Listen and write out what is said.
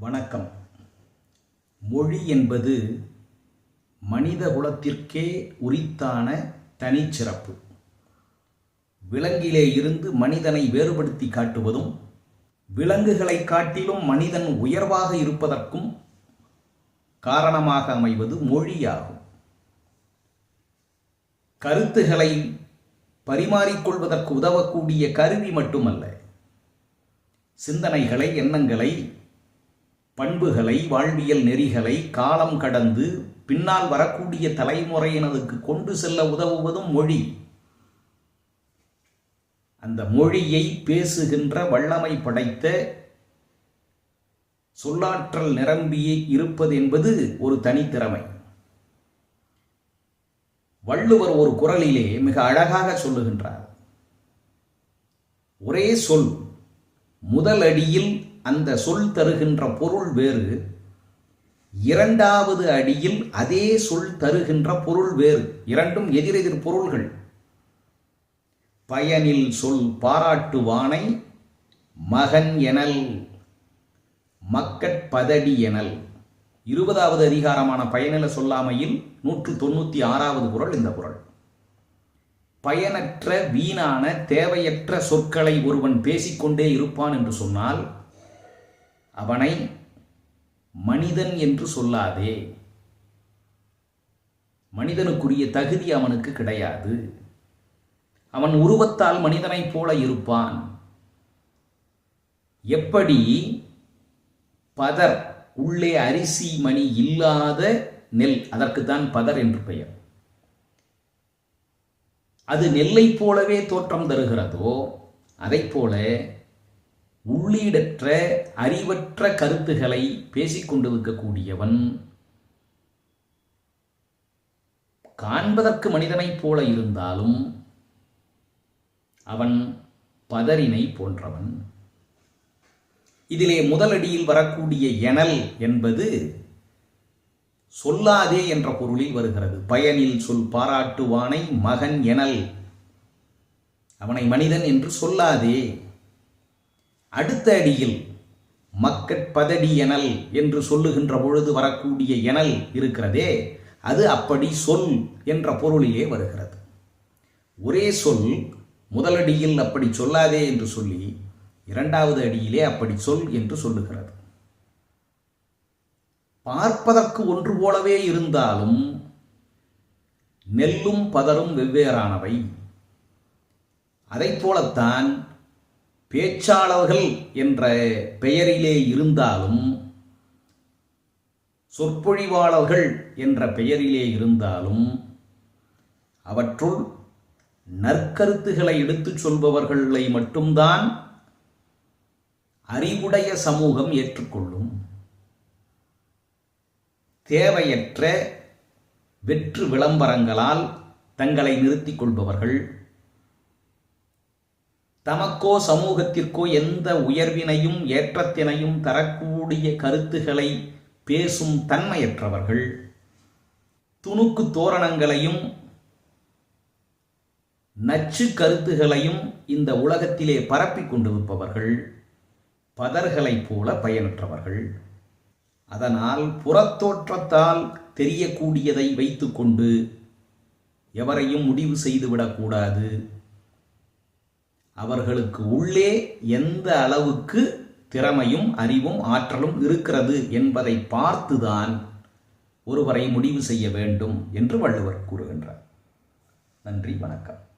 வணக்கம். மொழி என்பது மனித குலத்திற்கே உரித்தான தனிச்சிறப்பு. விலங்கிலே இருந்து மனிதனை வேறுபடுத்தி காட்டுவதும் விலங்குகளை காட்டிலும் மனிதன் உயர்வாக இருப்பதற்கும் காரணமாக அமைவது மொழியாகும். கருத்துகளை பரிமாறிக்கொள்வதற்கு உதவக்கூடிய கருவி மட்டுமல்ல சிந்தனைகளை எண்ணங்களை பண்புகளை வாழ்வியல் நெறிகளை காலம் கடந்து பின்னால் வரக்கூடிய தலைமுறையினருக்கு கொண்டு செல்ல உதவுவதும் மொழி. அந்த மொழியை பேசுகின்ற வல்லமை படைத்த சொல்லாற்றல் நிரம்பியே இருப்பது என்பது ஒரு தனித்திறமை. வள்ளுவர் ஒரு குரலிலே மிக அழகாக சொல்லுகின்றார். ஒரே சொல் முதல் அடியில் அந்த சொல் தருகின்ற பொருள் வேறு. இரண்டாவது அடியில் அதே சொல் தருகின்ற பொருள் வேறு. இரண்டும் எதிரெதிர் பொருள்கள். பயனில் சொல் பாராட்டுவானை மகன் எனல் மக்கட்பதடி எனல். இருபதாவது அதிகாரமான பயனில சொல்லாமையில் நூற்று தொண்ணூற்றி ஆறாவது குரல் இந்த குரல். பயனற்ற வீணான தேவையற்ற சொற்களை ஒருவன் பேசிக்கொண்டே இருப்பான் என்று சொன்னால் அவனை மனிதன் என்று சொல்லாதே. மனிதனுக்குரிய தகுதி அவனுக்கு கிடையாது. அவன் உருவத்தால் மனிதனைப் போல இருப்பான். எப்படி பதர் உள்ளே அரிசி மணி இல்லாத நெல் அதற்குத்தான் பதர் என்று பெயர். அது நெல்லை போலவே தோற்றம் தருகிறதோ அதை போல உள்ளீடற்ற அறிவற்ற கருத்துக்களை பேசிக்கொண்டிருக்கக்கூடியவன் காண்பதற்கு மனிதனைப் போல இருந்தாலும் அவன் பதறினை போன்றவன். இதிலே முதலடியில் வரக்கூடிய எனல் என்பது சொல்லாதே என்ற பொருளில் வருகிறது. பயனில் சொல் பாராட்டுவானை மகன் எனல். அவனை மனிதன் என்று சொல்லாதே. அடுத்த அடியில் மக்கட்பதடி எனல் என்று சொல்லுகின்ற பொழுது வரக்கூடிய எனல் இருக்கிறதே அது அப்படி சொல் என்ற பொருளிலே வருகிறது. ஒரே சொல் முதலடியில் அப்படி சொல்லாதே என்று சொல்லி இரண்டாவது அடியிலே அப்படி சொல் என்று சொல்லுகிறது. பார்ப்பதற்கு ஒன்று போலவே இருந்தாலும் நெல்லும் பதரும் வெவ்வேறானவை. அதைப் போலத்தான் பேச்சாளர்கள் என்ற பெயரிலே இருந்தாலும் சொற்பொழிவாளர்கள் என்ற பெயரிலே இருந்தாலும் அவற்றுள் நற்கருத்துகளை எடுத்துச் சொல்பவர்களை மட்டும்தான் அறிவுடைய சமூகம் ஏற்றுக்கொள்ளும். தேவையற்ற வெற்று விளம்பரங்களால் தங்களை நிறுத்திக் கொள்பவர்கள் தமக்கோ சமூகத்திற்கோ எந்த உயர்வினையும் ஏற்றத்தினையும் தரக்கூடிய கருத்துகளை பேசும் தன்மையற்றவர்கள். துணுக்கு தோரணங்களையும் நச்சு கருத்துகளையும் இந்த உலகத்திலே பரப்பி கொண்டிருப்பவர்கள் பதர்களைப் போல பயனற்றவர்கள். அதனால் புறத்தோற்றத்தால் தெரியக்கூடியதை வைத்துக்கொண்டு எவரையும் முடிவு செய்துவிடக்கூடாது. அவர்களுக்கு உள்ளே எந்த அளவுக்கு திறமையும் அறிவும் ஆற்றலும் இருக்கிறது என்பதை பார்த்துதான் ஒருவரை முடிவு செய்ய வேண்டும் என்று வள்ளுவர் கூறுகின்றார். நன்றி வணக்கம்.